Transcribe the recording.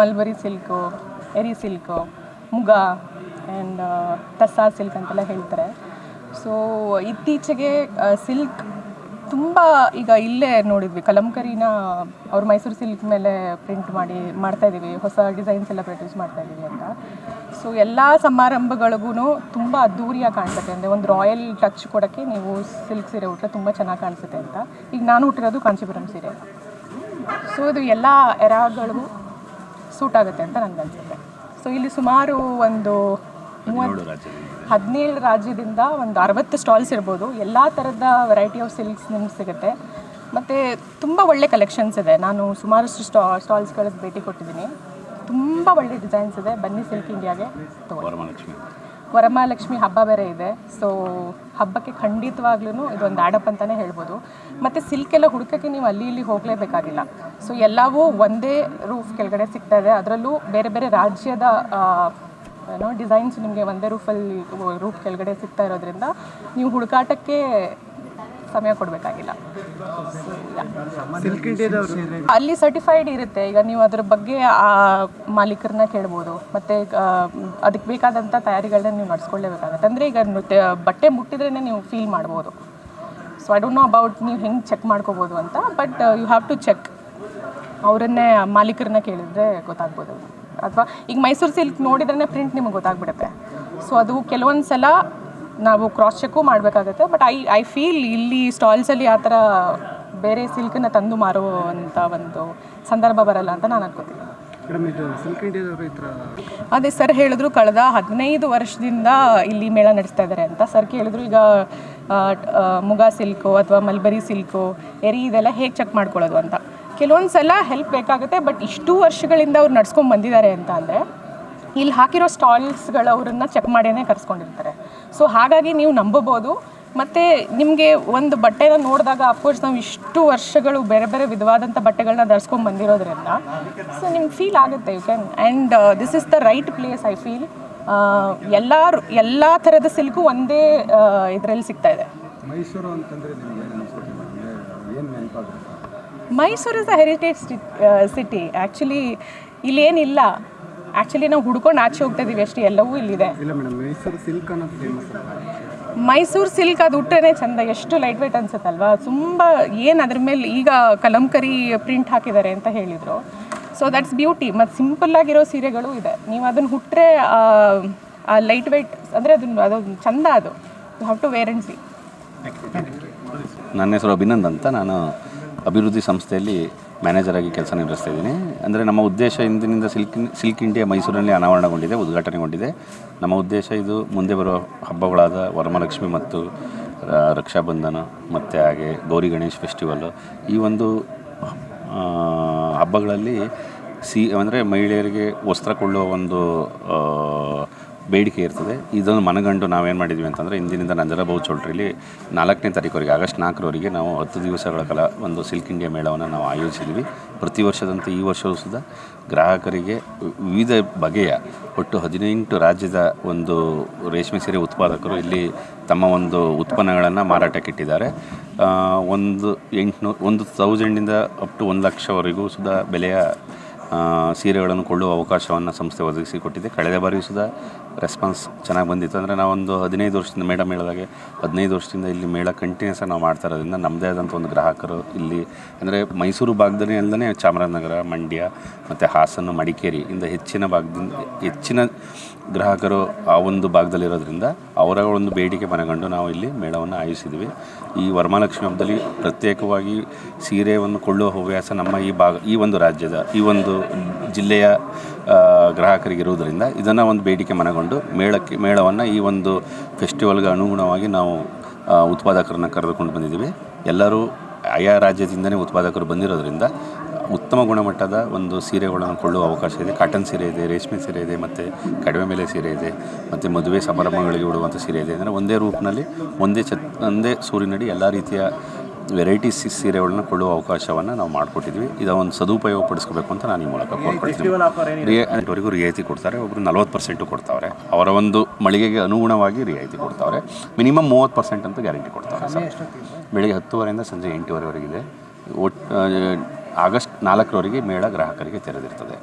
Mulberry silk Eri silk Muga and Tasar silk ಅಂತೆಲ್ಲ ಹೇಳ್ತಾರೆ. So ಇತ್ತೀಚೆಗೆ ಸಿಲ್ಕ್ ತುಂಬ ಈಗ ಇಲ್ಲೇ ನೋಡಿದ್ವಿ. ಕಲಂಕರಿನ, ಅವ್ರು ಮೈಸೂರು ಸಿಲ್ಕ್ ಮೇಲೆ ಪ್ರಿಂಟ್ ಮಾಡಿ, ಮಾಡ್ತಾ ಇದ್ದೀವಿ. ಹೊಸ ಡಿಸೈನ್ಸ್ ಎಲ್ಲ ಪ್ರೊಡ್ಯೂಸ್ ಮಾಡ್ತಾ ಇದ್ದೀವಿ ಅಂತ. ಸೊ ಎಲ್ಲ ಸಮಾರಂಭಗಳಿಗೂ ತುಂಬ ಅದ್ದೂರಿಯಾಗಿ ಕಾಣಿಸುತ್ತೆ. ಅಂದರೆ ಒಂದು ರಾಯಲ್ ಟಚ್ ಕೊಡೋಕ್ಕೆ ನೀವು ಸಿಲ್ಕ್ ಸೀರೆ ಉಟ್ರೆ ತುಂಬ ಚೆನ್ನಾಗಿ ಕಾಣಿಸುತ್ತೆ ಅಂತ. ಈಗ ನಾನು ಹುಟ್ಟಿರೋದು ಕಾಂಚೀಪುರಂ ಸೀರೆ. ಸೊ ಇದು ಎಲ್ಲ ಎರಾಗಳಿಗೂ ಸೂಟ್ ಆಗುತ್ತೆ ಅಂತ ನನಗೆ ಅನ್ಸುತ್ತೆ ಸೊ ಇಲ್ಲಿ ಸುಮಾರು ಒಂದು ಮೂವತ್ತು ಹದಿನೇಳು ರಾಜ್ಯದಿಂದ ಒಂದು ಅರವತ್ತು ಸ್ಟಾಲ್ಸ್ ಇರ್ಬೋದು. ಎಲ್ಲ ಥರದ ವೆರೈಟಿ ಆಫ್ ಸಿಲ್ಕ್ಸ್ ನಿಮ್ಗೆ ಸಿಗುತ್ತೆ. ಮತ್ತು ತುಂಬ ಒಳ್ಳೆ ಕಲೆಕ್ಷನ್ಸ್ ಇದೆ. ನಾನು ಸುಮಾರಷ್ಟು ಸ್ಟಾ ಸ್ಟಾಲ್ಸ್ಗಳಿಗೆ ಭೇಟಿ ಕೊಟ್ಟಿದ್ದೀನಿ. ತುಂಬ ಒಳ್ಳೆ ಡಿಸೈನ್ಸ್ ಇದೆ. ಬನ್ನಿ ಸಿಲ್ಕ್ ಇಂಡಿಯಾಗೆ ವರಮಹಾಲಕ್ಷ್ಮಿ ಹಬ್ಬ. ಬೇರೆ ಇದೆ. ಸೊ ಹಬ್ಬಕ್ಕೆ ಖಂಡಿತವಾಗ್ಲೂ ಇದೊಂದು ಆ್ಯಡಪ್ ಅಂತಲೇ ಹೇಳ್ಬೋದು. ಮತ್ತು ಸಿಲ್ಕ್ ಎಲ್ಲ ಹುಡುಕಕ್ಕೆ ನೀವು ಅಲ್ಲಿ ಇಲ್ಲಿ ಹೋಗಲೇಬೇಕಾಗಿಲ್ಲ. ಸೊ ಎಲ್ಲವೂ ಒಂದೇ ರೂಫ್ ಕೆಳಗಡೆ ಸಿಗ್ತಾ ಇದೆ ಅದರಲ್ಲೂ ಬೇರೆ ಬೇರೆ ರಾಜ್ಯದ ಏನೋ ಡಿಸೈನ್ಸ್ ನಿಮಗೆ ಒಂದೇ ರೂಫಲ್ಲಿ ರೂಫ್ ಕೆಳಗಡೆ ಸಿಗ್ತಾ ಇರೋದ್ರಿಂದ ನೀವು ಹುಡುಕಾಟಕ್ಕೆ ಸಮಯ ಕೊಡಬೇಕಾಗಿಲ್ಲ. ಅಲ್ಲಿ ಸರ್ಟಿಫೈಡ್ ಇರುತ್ತೆ. ಈಗ ನೀವು ಅದ್ರ ಬಗ್ಗೆ ಆ ಮಾಲೀಕರನ್ನ ಕೇಳ್ಬೋದು. ಮತ್ತು ಅದಕ್ಕೆ ಬೇಕಾದಂಥ ತಯಾರಿಗಳನ್ನ ನೀವು ನಡೆಸ್ಕೊಳ್ಳೇಬೇಕಾಗತ್ತೆ. ಅಂದರೆ ಈಗ ನೃತ್ಯ ಬಟ್ಟೆ ಮುಟ್ಟಿದ್ರೇ ನೀವು ಫೀಲ್ ಮಾಡ್ಬೋದು. So I don't know about ನೀವು ಹೆಂಗೆ ಚೆಕ್ ಮಾಡ್ಕೋಬೋದು ಅಂತ but you have to check ಅವರನ್ನೇ ಮಾಲೀಕರನ್ನ ಕೇಳಿದ್ರೆ ಗೊತ್ತಾಗ್ಬೋದು. ಅಥವಾ ಈಗ ಮೈಸೂರು ಸಿಲ್ಕ್ ನೋಡಿದ್ರೆ ಪ್ರಿಂಟ್ ನಿಮಗೆ ಗೊತ್ತಾಗ್ಬಿಡುತ್ತೆ. ಸೊ ಅದು ಕೆಲವೊಂದು ಸಲ ನಾವು ಕ್ರಾಸ್ ಚೆಕ್ಕು ಮಾಡಬೇಕಾಗತ್ತೆ ಬಟ್ ಐ ಐ ಫೀಲ್ ಇಲ್ಲಿ ಸ್ಟಾಲ್ಸಲ್ಲಿ ಆ ಥರ ಬೇರೆ ಸಿಲ್ಕನ್ನ ತಂದು ಮಾರುವಂಥ ಒಂದು ಸಂದರ್ಭ ಬರಲ್ಲ ಅಂತ ನಾನು ಅನ್ಕೋತೀನಿ. ಅದೇ ಸರ್ ಹೇಳಿದ್ರು ಕಳೆದ ಹದಿನೈದು ವರ್ಷದಿಂದ ಇಲ್ಲಿ ಮೇಳ ನಡೆಸ್ತಾ ಇದ್ದಾರೆ ಅಂತ. ಸರ್ ಕೇಳಿದ್ರು ಈಗ ಮುಗಾ ಸಿಲ್ಕು ಅಥವಾ ಮಲ್ಬರಿ ಸಿಲ್ಕು ಎರಿ ಇದೆಲ್ಲ ಹೇಗೆ ಚೆಕ್ ಮಾಡ್ಕೊಳ್ಳೋದು ಅಂತ. ಕೆಲವೊಂದು ಸಲ ಹೆಲ್ಪ್ ಬೇಕಾಗುತ್ತೆ ಬಟ್ ಇಷ್ಟು ವರ್ಷಗಳಿಂದ ಅವ್ರು ನಡ್ಸ್ಕೊಂಡು ಬಂದಿದ್ದಾರೆ ಅಂತ ಅಂದರೆ, ಇಲ್ಲಿ ಹಾಕಿರೋ ಸ್ಟಾಲ್ಸ್ಗಳವ್ರನ್ನ ಚೆಕ್ ಮಾಡಿಯೇ ಕರೆಸ್ಕೊಂಡಿರ್ತಾರೆ. ಸೊ ಹಾಗಾಗಿ ನೀವು ನಂಬಬೋದು. ಮತ್ತು ನಿಮಗೆ ಒಂದು ಬಟ್ಟೆನ ನೋಡಿದಾಗ ಅಫ್ಕೋರ್ಸ್ ನಾವು ಇಷ್ಟು ವರ್ಷಗಳು ಬೇರೆ ಬೇರೆ ವಿಧವಾದಂಥ ಬಟ್ಟೆಗಳನ್ನ ಧರಿಸ್ಕೊಂಡು ಬಂದಿರೋದ್ರಿಂದ ಸೊ ನಿಮ್ಗೆ ಫೀಲ್ ಆಗುತ್ತೆ you can and this is the right place I feel ಎಲ್ಲ ಎಲ್ಲ ಥರದ ಸಿಲ್ಕು ಒಂದೇ ಇದರಲ್ಲಿ ಸಿಗ್ತಾ ಇದೆ. ಮೈಸೂರು ಅಂತಂದರೆ Mysuru is a heritage city actually ಇಲ್ಲೇನಿಲ್ಲ. Actually ನಾವು ಹುಡ್ಕೊಂಡು ಆಚೆ ಹೋಗ್ತಾ ಇದೀವಿ ಅಷ್ಟೇ ಎಲ್ಲವೂ ಇಲ್ಲಿದೆ. ಮೈಸೂರು ಸಿಲ್ಕ್ ಅದು ಉಟ್ಟರೆ ಚಂದ ಎಷ್ಟು ಲೈಟ್ ವೇಟ್ ಅನ್ಸುತ್ತಲ್ವಾ? ತುಂಬ ಏನು ಅದ್ರ ಮೇಲೆ ಈಗ ಕಲಂಕರಿ ಪ್ರಿಂಟ್ ಹಾಕಿದ್ದಾರೆ ಅಂತ ಹೇಳಿದರು. ಸೊ ದಟ್ಸ್ ಬ್ಯೂಟಿ ಮತ್ತು ಸಿಂಪಲ್ ಆಗಿರೋ ಸೀರೆಗಳು ಇದೆ. ನೀವು ಅದನ್ನು ಹುಟ್ಟರೆ ಆ ಲೈಟ್ ವೇಟ್ ಅಂದರೆ ಅದನ್ನು ಅದು ಚಂದ ಅದು. You have to wear and see ನನ್ನ ಹೆಸರು ಅಭಿನಂದ್ ಅಂತ. ನಾನು ಅಭಿವೃದ್ಧಿ ಸಂಸ್ಥೆಯಲ್ಲಿ ಮ್ಯಾನೇಜರ್ ಆಗಿ ಕೆಲಸ ನಿರ್ವಹಿಸ್ತಾ ಇದ್ದೀನಿ. ಅಂದರೆ ನಮ್ಮ ಉದ್ದೇಶ ಇಂದಿನಿಂದ ಸಿಲ್ಕ್ ಸಿಲ್ಕ್ ಇಂಡಿಯಾ ಮೈಸೂರಿನಲ್ಲಿ ಅನಾವರಣಗೊಂಡಿದೆ, ಉದ್ಘಾಟನೆಗೊಂಡಿದೆ. ನಮ್ಮ ಉದ್ದೇಶ ಇದು ಮುಂದೆ ಬರುವ ಹಬ್ಬಗಳಾದ ವರಮಹಾಲಕ್ಷ್ಮಿ ಮತ್ತು ರಕ್ಷಾಬಂಧನ ಮತ್ತು ಹಾಗೆ ಗೌರಿ ಗಣೇಶ್ ಫೆಸ್ಟಿವಲ್ಲು ಈ ಒಂದು ಹಬ್ಬಗಳಲ್ಲಿ ಸಿ, ಅಂದರೆ ಮಹಿಳೆಯರಿಗೆ ವಸ್ತ್ರ ಕೊಳ್ಳುವ ಒಂದು ಬೇಡಿಕೆ ಇರ್ತದೆ. ಇದನ್ನು ಮನಗಂಡು ನಾವೇನು ಮಾಡಿದ್ವಿ ಅಂತಂದರೆ, ಇಂದಿನಿಂದ ನಂಜರಬಾವು ಚೌಲ್ಟ್ರಿಲಿ ನಾಲ್ಕನೇ ತಾರೀಕುವರೆಗೆ, ಆಗಸ್ಟ್ ನಾಲ್ಕರವರೆಗೆ ನಾವು ಹತ್ತು ದಿವಸಗಳ ಕಾಲ ಒಂದು ಸಿಲ್ಕ್ ಇಂಡಿಯಾ ಮೇಳವನ್ನು ನಾವು ಆಯೋಜಿಸಿದ್ವಿ. ಪ್ರತಿ ವರ್ಷದಂತೆ ಈ ವರ್ಷವೂ ಸುದ ಗ್ರಾಹಕರಿಗೆ ವಿವಿಧ ಬಗೆಯ ಒಟ್ಟು ಹದಿನೆಂಟು ರಾಜ್ಯದ ಒಂದು ರೇಷ್ಮೆ ಸೀರೆ ಉತ್ಪಾದಕರು ಇಲ್ಲಿ ತಮ್ಮ ಒಂದು ಉತ್ಪನ್ನಗಳನ್ನು ಮಾರಾಟಕ್ಕಿಟ್ಟಿದ್ದಾರೆ ಒಂದು ಎಂಟುನೂರು ಒಂದು ತೌಸಂಡಿಂದ ಅಪ್ ಟು ಒಂದು ಲಕ್ಷವರೆಗೂ ಸುದ ಬೆಲೆಯ ಸೀರೆಗಳನ್ನು ಕೊಳ್ಳುವ ಅವಕಾಶವನ್ನು ಸಂಸ್ಥೆ ಒದಗಿಸಿಕೊಟ್ಟಿದೆ. ಕಳೆದ ಬಾರಿಯೂ ಸುದ ರೆಸ್ಪಾನ್ಸ್ ಚೆನ್ನಾಗಿ ಬಂದಿತ್ತು. ಅಂದರೆ ನಾವೊಂದು ಹದಿನೈದು ವರ್ಷದಿಂದ ಮೇಡಮ್ ಹೇಳಿದಾಗೆ ಹದಿನೈದು ವರ್ಷದಿಂದ ಇಲ್ಲಿ ಮೇಳ ಕಂಟಿನ್ಯೂಸ್ ನಾವು ಮಾಡ್ತಾ ಇರೋದ್ರಿಂದ ನಮ್ಮದೇ ಆದಂಥ ಒಂದು ಗ್ರಾಹಕರು ಇಲ್ಲಿ, ಅಂದರೆ ಮೈಸೂರು ಭಾಗದಲ್ಲಿ ಅಲ್ಲದೆ ಚಾಮರಾಜನಗರ, ಮಂಡ್ಯ ಮತ್ತು ಹಾಸನ, ಮಡಿಕೇರಿ ಇಂದ ಹೆಚ್ಚಿನ ಭಾಗದಿಂದ ಹೆಚ್ಚಿನ ಗ್ರಾಹಕರು ಆ ಒಂದು ಭಾಗದಲ್ಲಿರೋದ್ರಿಂದ ಅವರ ಒಂದು ಬೇಡಿಕೆ ಮನಗಂಡು ನಾವು ಇಲ್ಲಿ ಮೇಳವನ್ನು ಆಯೋಜಿಸಿದ್ವಿ. ಈ ವರಮಹಾಲಕ್ಷ್ಮಿ ಹಬ್ಬದಲ್ಲಿ ಪ್ರತ್ಯೇಕವಾಗಿ ಸೀರೆಯನ್ನು ಕೊಳ್ಳುವ ಹವ್ಯಾಸ ನಮ್ಮ ಈ ಭಾಗ, ಈ ಒಂದು ರಾಜ್ಯದ, ಈ ಒಂದು ಜಿಲ್ಲೆಯ ಗ್ರಾಹಕರಿಗೆ ಇರುವುದರಿಂದ ಇದನ್ನು ಒಂದು ಬೇಡಿಕೆ ಮನಗೊಂಡು ಮೇಳಕ್ಕೆ, ಮೇಳವನ್ನು ಈ ಒಂದು ಫೆಸ್ಟಿವಲ್ಗೆ ಅನುಗುಣವಾಗಿ ನಾವು ಉತ್ಪಾದಕರನ್ನು ಕರೆದುಕೊಂಡು ಬಂದಿದ್ದೀವಿ. ಎಲ್ಲರೂ ಆಯಾ ರಾಜ್ಯದಿಂದಲೇ ಉತ್ಪಾದಕರು ಬಂದಿರೋದ್ರಿಂದ ಉತ್ತಮ ಗುಣಮಟ್ಟದ ಒಂದು ಸೀರೆಗಳನ್ನು ಕೊಳ್ಳುವ ಅವಕಾಶ ಇದೆ. ಕಾಟನ್ ಸೀರೆ ಇದೆ, ರೇಷ್ಮೆ ಸೀರೆ ಇದೆ, ಮತ್ತು ಕಡಿಮೆ ಮೇಲೆ ಸೀರೆ ಇದೆ, ಮತ್ತು ಮದುವೆ ಸಮಾರಂಭಗಳಿಗೆ ಉಡುವಂಥ ಸೀರೆ ಇದೆ. ಅಂದರೆ ಒಂದೇ ರೂಪ್ನಲ್ಲಿ, ಒಂದೇ ಛತ್, ಒಂದೇ ಸೂರಿನಡಿ ಎಲ್ಲ ರೀತಿಯ ವೆರೈಟೀಸ್ ಸೀರೆಗಳನ್ನ ಕೊಳ್ಳುವ ಅವಕಾಶವನ್ನು ನಾವು ಮಾಡಿಕೊಟ್ಟಿದ್ವಿ. ಇದೊಂದು ಸದುಪಯೋಗ ಪಡಿಸ್ಕೋಬೇಕು ಅಂತ ನಾನು ಈ ಮೂಲಕ ಕೋರ್ಕೊಳ್ತೀನಿ ರಿಯಾಯಿತಿವರೆಗೂ ರಿಯಾಯಿತಿ ಕೊಡ್ತಾರೆ ಒಬ್ಬರು ನಲ್ವತ್ತು ಪರ್ಸೆಂಟು ಕೊಡ್ತಾವ್ರೆ. ಅವರ ಒಂದು ಮಳಿಗೆಗೆ ಅನುಗುಣವಾಗಿ ರಿಯಾಯಿತಿ ಕೊಡ್ತಾವ್ರೆ. ಮಿನಿಮಮ್ ಮೂವತ್ತು ಪರ್ಸೆಂಟ್ ಅಂತ ಗ್ಯಾರಂಟಿ ಕೊಡ್ತಾರೆ ಸರ್. ಬೆಳಿಗ್ಗೆ ಹತ್ತುವರೆಯಿಂದ ಸಂಜೆ ಎಂಟುವರೆವರೆಗಿದೆ. ಒಟ್ಟು ಆಗಸ್ಟ್ ನಾಲ್ಕರವರೆಗೆ ಮೇಳ ಗ್ರಾಹಕರಿಗೆ ತೆರೆದಿರ್ತದೆ.